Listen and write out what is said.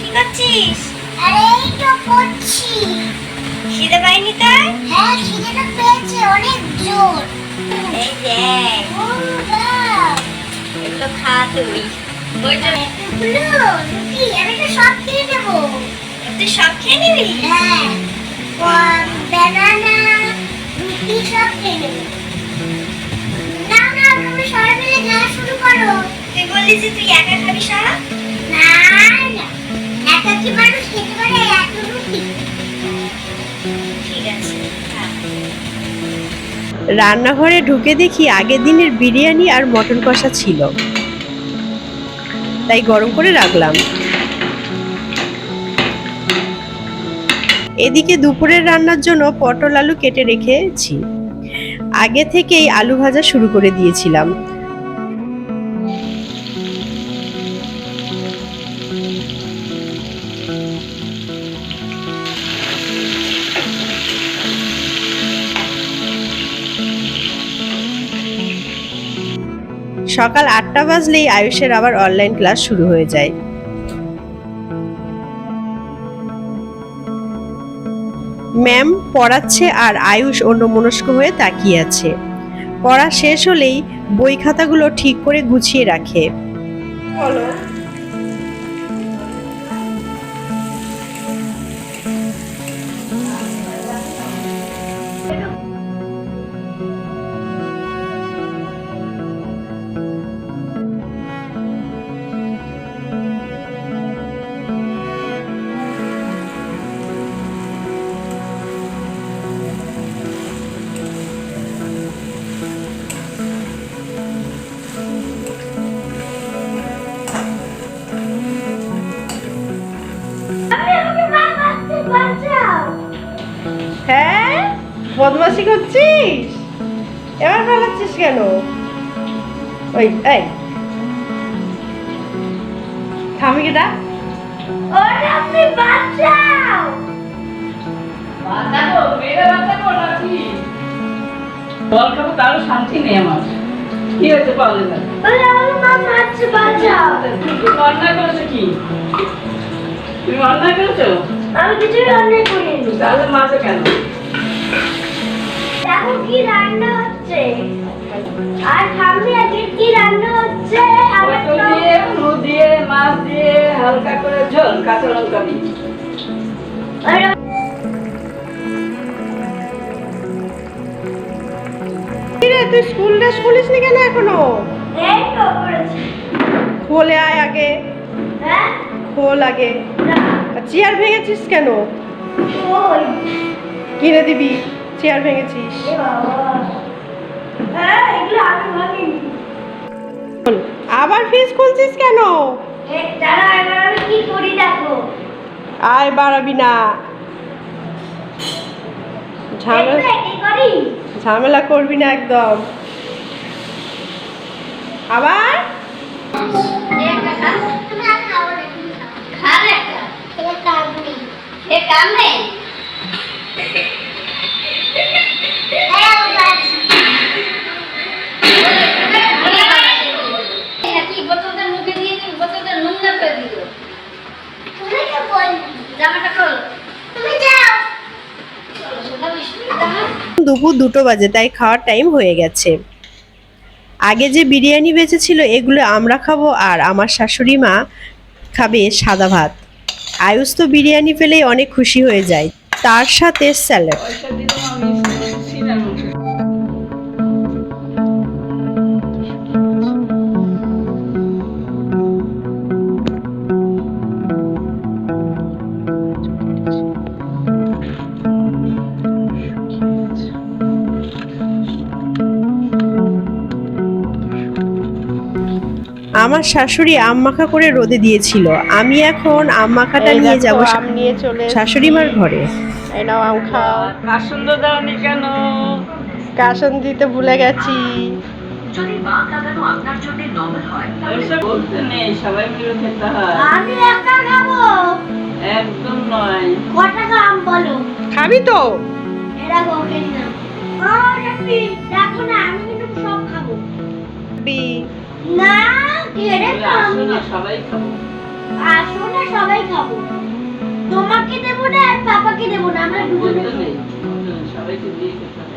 কি করছিস? আরে এই তো পড়ছি খিদে পাইনি তোর? হ্যাঁ খিদেটা পেয়েছে অনেক জোর। এই দেখ এগুলো খা তুই। ওইটা রুটি আমি তো সব খেয়ে দেবো তুই সব খেয়ে নিবি? হ্যাঁ। ব্যানানা রুটি সব খেয়ে নেব। না না তুমি সবাই মিলে খাওয়া শুরু করো। তুই বললি যে তুই একা খাবি সব রান্নাঘরে ঢুকে দেখি আগের দিনের বিরিয়ানি আর মটন কষা ছিল। তাই গরম করে রাখলাম। এদিকে দুপুরের রান্নার জন্য পটল আলু কেটে রেখেছি। আগে থেকেই আলু ভাজা শুরু করে দিয়েছিলাম। সকাল আটটা বাজলেই আয়ুষের আবার অনলাইন ক্লাস শুরু হয়ে যায়। ম্যাম পড়াচ্ছে আর আয়ুষ অন্যমনস্ক হয়ে তাকিয়ে আছে। পড়া শেষ হলেই বই খাতাগুলো ঠিক করে গুছিয়ে রাখে। হ্যাঁ? বদমাসি করছিস? এবার পালাচ্ছিস কেন? ওই এই। থামি কেটা ওরে আপনি বাঁচাও! বাঁচাবো? মেরে বাঁচাবো নাকি? জল খাব তারও শান্তি নেই আমার। কি হয়েছে পাওয়া ওরে আমার মা মারছে বাঁচাও! তুমি অন্যায় করেছ কি? তুমি অন্যায় করেছ? আমি কিছুই অন্যায় করিনি। তাহলে মাঝে কেন? দেখো কি রান্না হচ্ছে। আর সামনে আগে কি রান্না হচ্ছে? আমার পটল তো দিয়ে আলু দিয়ে মাছ দিয়ে হালকা করে ঝোল কাঁচা লঙ্কা দিয়ে। রে তুই স্কুল ড্রেস খুলিস নি কেন এখনও? এই তো করেছি। খোলে আয় আগে। হ্যাঁ? খোল আগে। না, চেয়ার ভেঙেছিস কেন? কিনে দিবি চেয়ার ভেঙেছিস। হ্যাঁ আবার ফিস খুলছিস কেন? আয় বাড়াবি না। ঝামেলা করবি না একদম। আবার একটা খা তুমি আর খাও না খা না একটা খেয়ে কাটবি এ কাম নেই নাকি বোতলটা মুখে দিয়ে দিবি বোতলটা নোংরা করে দিল তুমি তো বলবি জামাটা খোল তুমি যাও দুপুর দুটো বাজে, তাই খাওয়ার টাইম হয়ে গেছে। আগে যে বিরিয়ানি বেঁচেছিল, এগুলো আমরা খাব আর আমার শাশুড়ি মা খাবে সাদা ভাত। আয়ুষ তো বিরিয়ানি পেলেই অনেক খুশি হয়ে যায়। তার সাথে স্যালাড। আমার শাশুড়ি আম মাখা করে রোদে দিয়েছিল। আমি এখন আম মাখাটা নিয়ে যাব আম নিয়ে চলে শাশুড়ি মার ঘরে। এই নাও আম খাও। কার সুন্দর দাওনি কেন? কাসন দিতে ভুলে গেছি। ওইসব বলতে নেই সবাই মিলে খেতে হয়। আমি একা খাব। একদম নয়। ক আম বলো? খাবি তো। এরা না ও দেখো না আমি কিন্তু সব খাব। বি না কেড়ে তুমি আসো না সবাই খাব। আসো না সবাই খাব। তোমাকে দেবো না আর পাপাকে দেবো না আমরা দুজনে সবাইকে দিয়ে খেতে।